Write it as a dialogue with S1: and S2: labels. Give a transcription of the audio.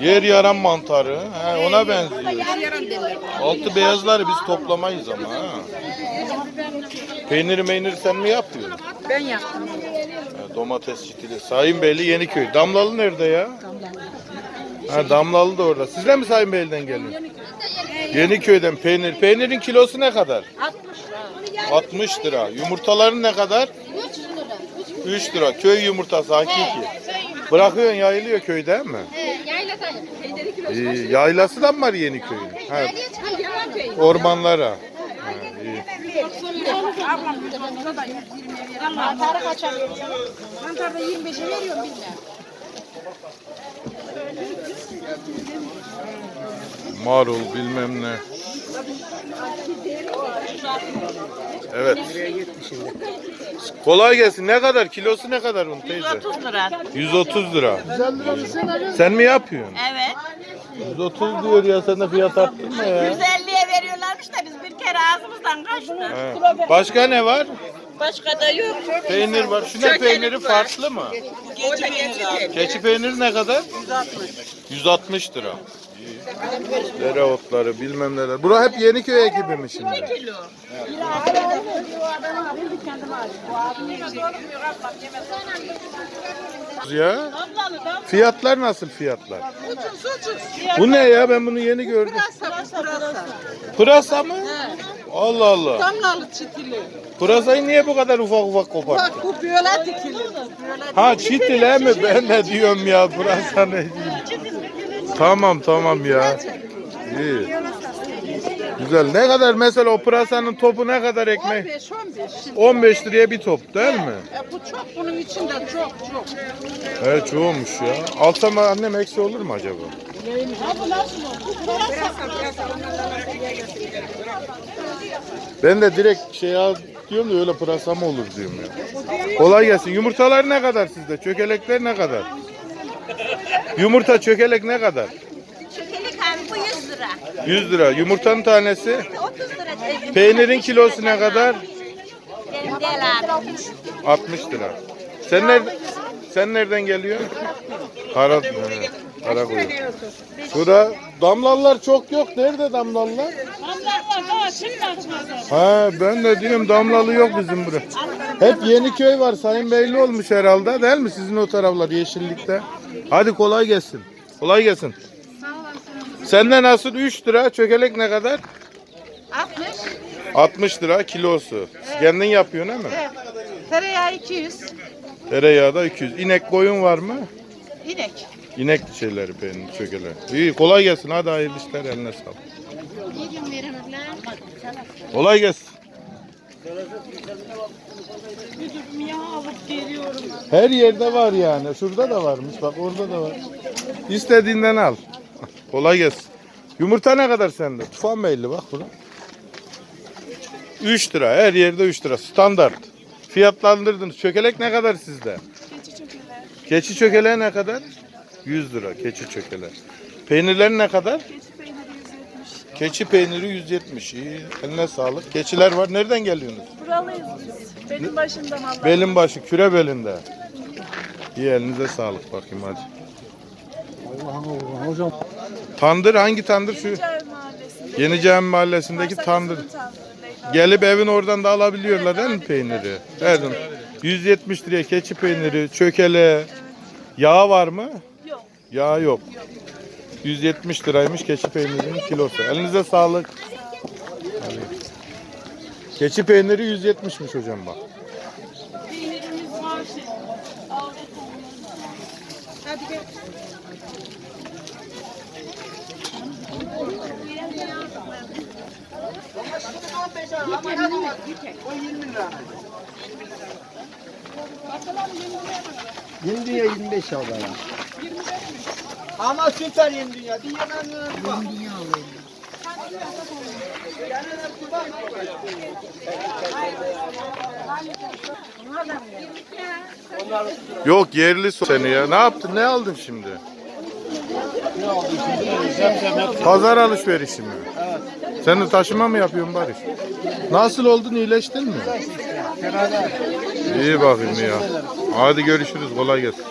S1: Yer yaran mantarı. He, ona benziyor. Altı beyazları biz toplamayız ama. Ha. Peyniri meyniri sen mi yapıyorsun?
S2: Ben yaptım.
S1: Ha, domates çitili. Sayın Beyli Yeniköy. Damlalı nerede ya? Ha, Damlalı da orada. Siz de mi Sayın Beyli'den geliyor? Yeniköy'den peynir. Peynirin kilosu ne kadar?
S2: 60 lira.
S1: 60 lira. Yumurtaların ne kadar? 3 lira. Köy yumurtası hakiki. Bırakıyorsun yayılıyor köyde değil mi? İyi, yaylası da mı var Yeniköy'ün? Ha, ormanlara. Ha, iyi.
S2: Ablam burada da 120'ye veriyor. Mantarı kaça veriyor? Mantarda 25'e veriyorum bilmem.
S1: Marul bilmem ne. Evet. Kolay gelsin. Ne kadar? Kilosu ne kadar bunun teyze?
S3: 130 lira.
S1: 130 lira. Sen mi yapıyorsun?
S3: Evet.
S1: 130 diyor ya sen de fiyat arttırma ya.
S3: 150'ye veriyorlarmış da biz bir kere ağzımızdan kaçtı.
S1: He. Başka ne var?
S3: Başka da yok.
S1: Peynir var. Şu ne peyniri farklı mı? Keçi peyniri ne kadar? 160 lira. Dereotları bilmem neler. Bura hep Yeniköy ekibi mi şimdi?
S3: Kilo.
S1: Ya. Fiyatlar nasıl fiyatlar? Bu ne ya ben bunu yeni gördüm.
S3: Pırasa pırasa.
S1: Pırasa mı? Allah Allah.
S3: Damlalı çitili.
S1: Pırasayı niye bu kadar ufak ufak koparttın?
S3: Bu böyle dikili.
S1: Ha çitile mi? Ben de diyorum ya pırasa ne? Tamam tamam ya. İyi. Güzel. Ne kadar mesela o pırasanın topu ne kadar ekmek?
S3: 15 15.
S1: 15 liraya bir top değil mi?
S3: E, bu çok bunun içinde çok çok.
S1: Evet çoğumuş ya. Alsam annem eksi olur mu acaba? Ben de direkt şey al diyorum da öyle pırasa mı olur diyorum ya. Kolay gelsin. Yumurtalar ne kadar sizde? Çökelekler ne kadar? Yumurta çökelek ne kadar?
S3: Çökelik abi bu 100 lira.
S1: 100 lira. Yumurtanın tanesi.
S3: 30 lira.
S1: Peynirin kilosu ne kadar?
S3: Benim değil abi.
S1: 60 lira. Sen nereden sen nereden geliyorsun? Kara, he, Karakuyu. Şurada damlallar çok yok. Nerede damlallar? Ha ben de diyorum damlalı yok bizim burada. Hep yeni köy var. Sayın Beyli olmuş herhalde değil mi? Sizin o taraflar yeşillikte. Hadi kolay gelsin. Kolay gelsin. Sende nasıl 3 lira çökelek ne kadar?
S2: 60.
S1: 60 lira kilosu. Kendin yapıyorsun değil mi?
S2: Tereyağı 200.
S1: Tereyağı da 200. İnek koyun var mı?
S2: İnek.
S1: İnek şeyleri peynir çökeler. İyi kolay gelsin hadi hayırlı işler eline sağlık. Kolay gelsin. Her yerde var yani. Şurada da varmış. Bak orada da var. İstediğinden al. Kolay gelsin. Yumurta ne kadar sende? Tufan belli bak burada. 3 lira. Her yerde 3 lira. Standart. Fiyatlandırdınız. Çökelek ne kadar sizde? Keçi çökeleği ne kadar? 100 lira keçi çökele. Peynirler ne kadar? Keçi peyniri 170. İyi. Eline sağlık. Keçiler var. Nereden geliyorsunuz?
S2: Buralıyız biz. Benim başımdan Allah.
S1: Belin başı, küre belinde. İyi elinize sağlık bakayım hadi. Tandır hangi tandır şu?
S2: Mahallesinde.
S1: Yeni Cami Mahallesi'ndeki tandır. Gelip evin oradan da alabiliyorlar değil mi peyniri? Evet. 170 liraya keçi peyniri, çökele. Yağ var mı?
S2: Yok.
S1: Yağ yok. 170 liraymış keçi peynirinin kilosu. Elinize sağlık. Hadi. Keçi peyniri 170'miş hocam bak.
S2: Peynirimiz var şey. Hadi gel.
S4: Yeni dünya 25 aldı ya. Ama süper yeni dünya. Dünyanın bak. Yeni dünya alayım.
S1: Yok yerli seni ya. Ne yaptın? Ne aldın şimdi? Pazar alışverişi mi? Sen de taşıma mı yapıyorsun Barış? Nasıl oldun? iyileştin mi? İyi bakayım ya. Hadi görüşürüz. Kolay gelsin.